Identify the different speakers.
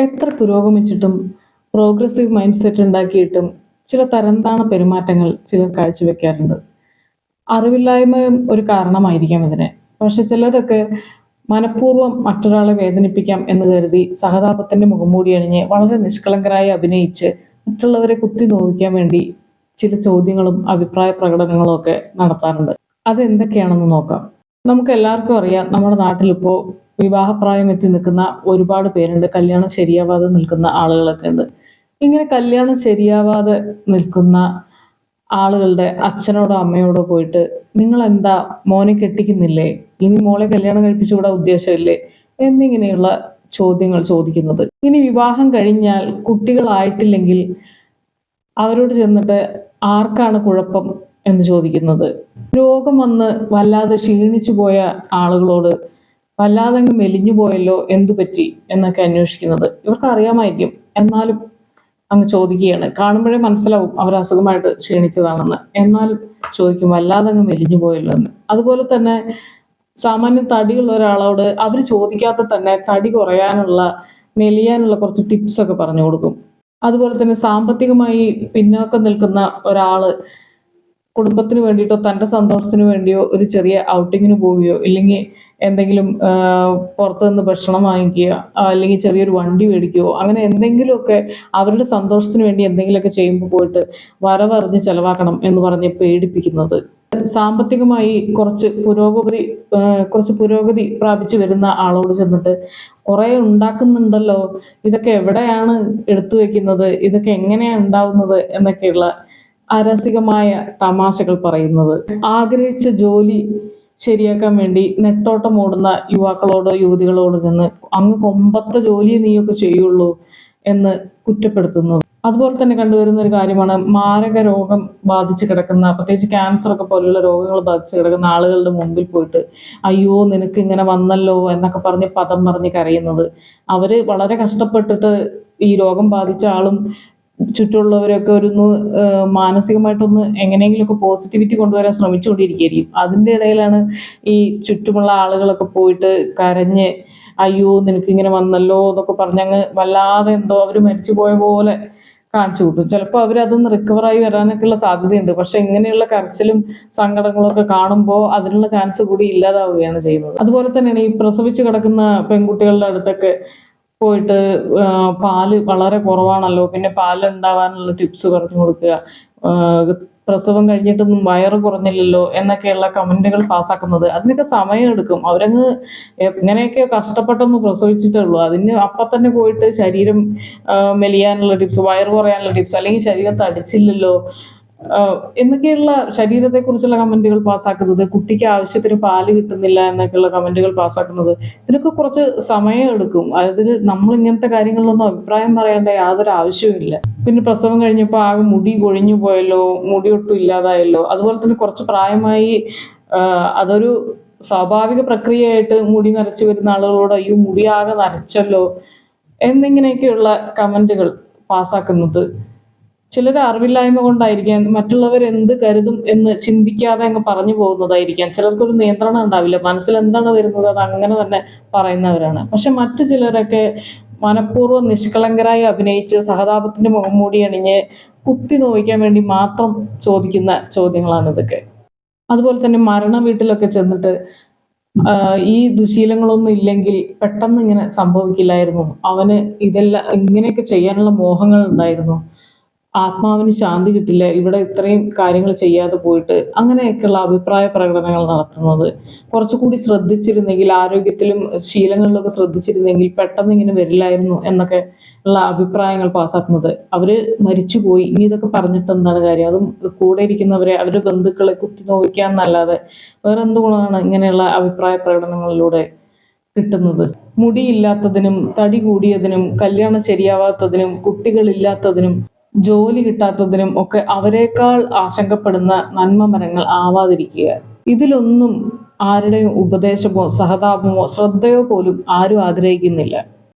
Speaker 1: എത്ര പുരോഗമിച്ചിട്ടും progressive mindset ഉണ്ടാക്കിയിട്ടും ചില തരംതാണ പെരുമാറ്റങ്ങൾ ചിലർ കാഴ്ചവെക്കാറുണ്ട്. അറിവില്ലായ്മയും ഒരു കാരണമായിരിക്കാം ഇതിന്. പക്ഷെ ചിലരൊക്കെ മനഃപൂർവം മറ്റൊരാളെ വേദനിപ്പിക്കാം എന്ന് കരുതി സഹതാപത്തിന്റെ മുഖംമൂടി അണിഞ്ഞ് വളരെ നിഷ്കളങ്കരായി അഭിനയിച്ച് മറ്റുള്ളവരെ കുത്തി നോവിക്കാൻ വേണ്ടി ചില ചോദ്യങ്ങളും അഭിപ്രായ പ്രകടനങ്ങളും ഒക്കെ നടത്താറുണ്ട്. അതെന്തൊക്കെയാണെന്ന് നോക്കാം. നമുക്ക് എല്ലാവർക്കും അറിയാം നമ്മുടെ നാട്ടിലിപ്പോൾ വിവാഹപ്രായം എത്തി നിൽക്കുന്ന ഒരുപാട് പേരുണ്ട്. കല്യാണം ശരിയാവാതെ നിൽക്കുന്ന ആളുകളൊക്കെ ഉണ്ട്. ഇങ്ങനെ കല്യാണം ശരിയാവാതെ നിൽക്കുന്ന ആളുകളുടെ അച്ഛനോടോ അമ്മയോടോ പോയിട്ട് നിങ്ങൾ എന്താ മോനെ കെട്ടിക്കുന്നില്ലേ? ഇനി മോളെ കല്യാണം കഴിപ്പിച്ചുകൂടാ ഉദ്ദേശമില്ലേ? എന്നിങ്ങനെയുള്ള ചോദ്യങ്ങൾ ചോദിക്കുന്നത്. ഇനി വിവാഹം കഴിഞ്ഞാൽ കുട്ടികളായിട്ടില്ലെങ്കിൽ അവരോട് ചെന്നിട്ട് ആർക്കാണ് കുഴപ്പം എന്ന് ചോദിക്കുന്നത്. രോഗം വന്ന് വല്ലാതെ ക്ഷീണിച്ചു പോയ ആളുകളോട് വല്ലാതെ അങ്ങ് മെലിഞ്ഞു പോയല്ലോ എന്തു പറ്റി എന്നൊക്കെ അന്വേഷിക്കുന്നത്. ഇവർക്ക് അറിയാമായിരിക്കും. എന്നാലും അങ്ങ് ചോദിക്കുകയാണ്. കാണുമ്പോഴേ മനസ്സിലാവും അവർ അസുഖമായിട്ട് ക്ഷീണിച്ചതാണെന്ന്. എന്നാൽ ചോദിക്കും വല്ലാതെ അങ്ങ് മെലിഞ്ഞു പോയല്ലോ എന്ന്. അതുപോലെ തന്നെ സാമാന്യം തടിയുള്ള ഒരാളോട് അവർ ചോദിക്കാതെ തന്നെ തടി കുറയാനുള്ള മെലിയാനുള്ള കുറച്ച് ടിപ്സ് ഒക്കെ പറഞ്ഞു കൊടുക്കും. അതുപോലെ തന്നെ സാമ്പത്തികമായി പിന്നോക്കം നിൽക്കുന്ന ഒരാൾ കുടുംബത്തിന് വേണ്ടിയിട്ടോ തന്റെ സന്തോഷത്തിന് വേണ്ടിയോ ഒരു ചെറിയ ഔട്ടിങ്ങിന് പോവുകയോ ഇല്ലെങ്കിൽ എന്തെങ്കിലും പുറത്തുനിന്ന് ഭക്ഷണം വാങ്ങിക്കുക അല്ലെങ്കിൽ ചെറിയൊരു വണ്ടി മേടിക്കുകയോ അങ്ങനെ എന്തെങ്കിലുമൊക്കെ അവരുടെ സന്തോഷത്തിന് വേണ്ടി എന്തെങ്കിലുമൊക്കെ ചെയ്യുമ്പോൾ പോയിട്ട് വരവറിഞ്ഞ് ചെലവാക്കണം എന്ന് പറഞ്ഞ് പേടിപ്പിക്കുന്നത്. സാമ്പത്തികമായി കുറച്ച് പുരോഗതി കുറച്ച് പുരോഗതി പ്രാപിച്ചു വരുന്ന ആളോട് ചെന്നിട്ട് കുറേ ഉണ്ടാക്കുന്നുണ്ടല്ലോ ഇതൊക്കെ എവിടെയാണ് എടുത്തു വെക്കുന്നത് ഇതൊക്കെ എങ്ങനെയാണ് ഉണ്ടാവുന്നത് എന്നൊക്കെയുള്ള അരസികമായ തമാശകൾ പറയുന്നത്. ആഗ്രഹിച്ച ജോലി ശരിയാക്കാൻ വേണ്ടി നെട്ടോട്ടം ഓടുന്ന യുവാക്കളോട് യുവതികളോട് ചെന്ന് അങ്ങ് കൊമ്പത്തെ ജോലി നീയൊക്കെ ചെയ്യുള്ളൂ എന്ന് കുറ്റപ്പെടുത്തുന്നു അതുപോലെ തന്നെ കണ്ടുവരുന്ന ഒരു കാര്യമാണ് മാരക രോഗം ബാധിച്ച് കിടക്കുന്ന പ്രത്യേകിച്ച് ക്യാൻസർ ഒക്കെ പോലെയുള്ള രോഗങ്ങൾ ബാധിച്ച് കിടക്കുന്ന ആളുകളുടെ മുമ്പിൽ പോയിട്ട് അയ്യോ നിനക്ക് ഇങ്ങനെ വന്നല്ലോ എന്നൊക്കെ പറഞ്ഞ് പദം പറഞ്ഞ് കരയുന്നത്. അവർ വളരെ കഷ്ടപ്പെട്ടിട്ട് ഈ രോഗം ബാധിച്ച ആളും ചുറ്റുമുള്ളവരൊക്കെ ഒരു മാനസികമായിട്ടൊന്ന് എങ്ങനെയെങ്കിലുമൊക്കെ പോസിറ്റിവിറ്റി കൊണ്ടുവരാൻ ശ്രമിച്ചുകൊണ്ടിരിക്കുകയായിരിക്കും. അതിന്റെ ഇടയിലാണ് ഈ ചുറ്റുമുള്ള ആളുകളൊക്കെ പോയിട്ട് കരഞ്ഞ് അയ്യോ നിനക്ക് ഇങ്ങനെ വന്നല്ലോ എന്നൊക്കെ പറഞ്ഞങ്ങ് വല്ലാതെ എന്തോ അവർ മരിച്ചു പോയ പോലെ കാണിച്ചു കൂട്ടും ചിലപ്പോൾ അവരതൊന്ന് റിക്കവറായി വരാനൊക്കെയുള്ള സാധ്യതയുണ്ട്. പക്ഷെ ഇങ്ങനെയുള്ള കരച്ചിലും സങ്കടങ്ങളും ഒക്കെ കാണുമ്പോൾ അതിനുള്ള ചാൻസ് കൂടി ഇല്ലാതാവുകയാണ് ചെയ്യുന്നത്. അതുപോലെ തന്നെയാണ് ഈ പ്രസവിച്ച് കിടക്കുന്ന പെൺകുട്ടികളുടെ അടുത്തൊക്കെ പോയിട്ട് പാൽ വളരെ കുറവാണല്ലോ. പിന്നെ പാൽ ഉണ്ടാവാനുള്ള ടിപ്സ് പറഞ്ഞു കൊടുക്കുക. പ്രസവം കഴിഞ്ഞിട്ടൊന്നും വയറ് കുറഞ്ഞില്ലല്ലോ എന്നൊക്കെയുള്ള കമന്റുകൾ പാസ്സാക്കുന്നത്. അതിനൊക്കെ സമയമെടുക്കും. അവരങ്ങ് എങ്ങനെയൊക്കെ കഷ്ടപ്പെട്ടൊന്ന് പ്രസവിച്ചിട്ടേ ഉള്ളൂ അതിന് അപ്പം തന്നെ പോയിട്ട് ശരീരം മെലിയാനുള്ള ടിപ്സ് വയറ് കുറയാനുള്ള ടിപ്സ് അല്ലെങ്കിൽ ശരീരം തടിച്ചില്ലല്ലോ എന്നൊക്കെയുള്ള ശരീരത്തെക്കുറിച്ചുള്ള കമന്റുകൾ പാസ്സാക്കുന്നത് കുട്ടിക്ക് ആവശ്യത്തിന് പാൽ കിട്ടുന്നില്ല എന്നൊക്കെയുള്ള കമന്റുകൾ പാസ്സാക്കുന്നത് ഇതിനൊക്കെ കുറച്ച് സമയം എടുക്കും. അതിൽ നമ്മൾ ഇങ്ങനത്തെ കാര്യങ്ങളിലൊന്നും അഭിപ്രായം പറയേണ്ട യാതൊരു ആവശ്യവുമില്ല പിന്നെ പ്രസവം കഴിഞ്ഞപ്പോൾ ആ മുടി കൊഴിഞ്ഞു പോയല്ലോ മുടി ഒട്ടും ഇല്ലാതായല്ലോ. അതുപോലെ തന്നെ കുറച്ച് പ്രായമായി അതൊരു സ്വാഭാവിക പ്രക്രിയയായിട്ട് മുടി നരച്ചു വരുന്ന ആളുകളോട് അയ്യോ മുടി ആകെ നരച്ചല്ലോ എന്നിങ്ങനെയൊക്കെയുള്ള കമന്റുകൾ പാസ്സാക്കുന്നത് ചിലർ അറിവില്ലായ്മ കൊണ്ടായിരിക്കാം മറ്റുള്ളവർ എന്ത് കരുതും എന്ന് ചിന്തിക്കാതെ അങ്ങ് പറഞ്ഞു പോകുന്നതായിരിക്കാം. ചിലർക്കൊരു നിയന്ത്രണം ഉണ്ടാവില്ല. മനസ്സിൽ എന്താണ് വരുന്നത്? അത് അങ്ങനെ തന്നെ പറയുന്നവരാണ്. പക്ഷെ മറ്റു ചിലരൊക്കെ മനഃപൂർവം നിഷ്കളങ്കരായി അഭിനയിച്ച് സഹതാപത്തിന്റെ മുഖം മൂടി അണിഞ്ഞ് കുത്തി നോവിക്കാൻ വേണ്ടി മാത്രം ചോദിക്കുന്ന ചോദ്യങ്ങളാണ് ഇതൊക്കെ അതുപോലെ തന്നെ മരണ വീട്ടിലൊക്കെ ചെന്നിട്ട് ഈ ദുശീലങ്ങളൊന്നും ഇല്ലെങ്കിൽ പെട്ടെന്ന് ഇങ്ങനെ സംഭവിക്കില്ലായിരുന്നു. അവന് ഇതെല്ലാം ഇങ്ങനെയൊക്കെ ചെയ്യാനുള്ള മോഹങ്ങൾ ഉണ്ടായിരുന്നു. ആത്മാവിന് ശാന്തി കിട്ടില്ല ഇവിടെ ഇത്രയും കാര്യങ്ങൾ ചെയ്യാതെ പോയിട്ട് അങ്ങനെയൊക്കെയുള്ള അഭിപ്രായ പ്രകടനങ്ങൾ നടത്തുന്നത്. കുറച്ചുകൂടി ശ്രദ്ധിച്ചിരുന്നെങ്കിൽ ആരോഗ്യത്തിലും ശീലങ്ങളിലൊക്കെ ശ്രദ്ധിച്ചിരുന്നെങ്കിൽ പെട്ടെന്ന് ഇങ്ങനെ വരില്ലായിരുന്നു എന്നൊക്കെ ഉള്ള അഭിപ്രായങ്ങൾ പാസ്സാക്കുന്നത് അവർ മരിച്ചുപോയി. ഇനി ഇതൊക്കെ പറഞ്ഞിട്ട് എന്താണ് കാര്യം? അതും കൂടെ ഇരിക്കുന്നവരെ അവരുടെ ബന്ധുക്കളെ കുത്തി നോവിക്കാന്നല്ലാതെ വേറെ എന്ത് ഗുണമാണ് ഇങ്ങനെയുള്ള അഭിപ്രായ പ്രകടനങ്ങളിലൂടെ കിട്ടുന്നത്? മുടിയില്ലാത്തതിനും തടി കൂടിയതിനും കല്യാണം ശരിയാവാത്തതിനും കുട്ടികളില്ലാത്തതിനും ജോലി കിട്ടാത്തതിനും ഒക്കെ അവരെക്കാൾ ആശങ്കപ്പെടുന്ന നന്മ മരങ്ങൾ ആവാതിരിക്കുക. ഇതിലൊന്നും ആരുടെയും ഉപദേശമോ സഹതാപമോ ശ്രദ്ധയോ പോലും ആരും ആഗ്രഹിക്കുന്നില്ല.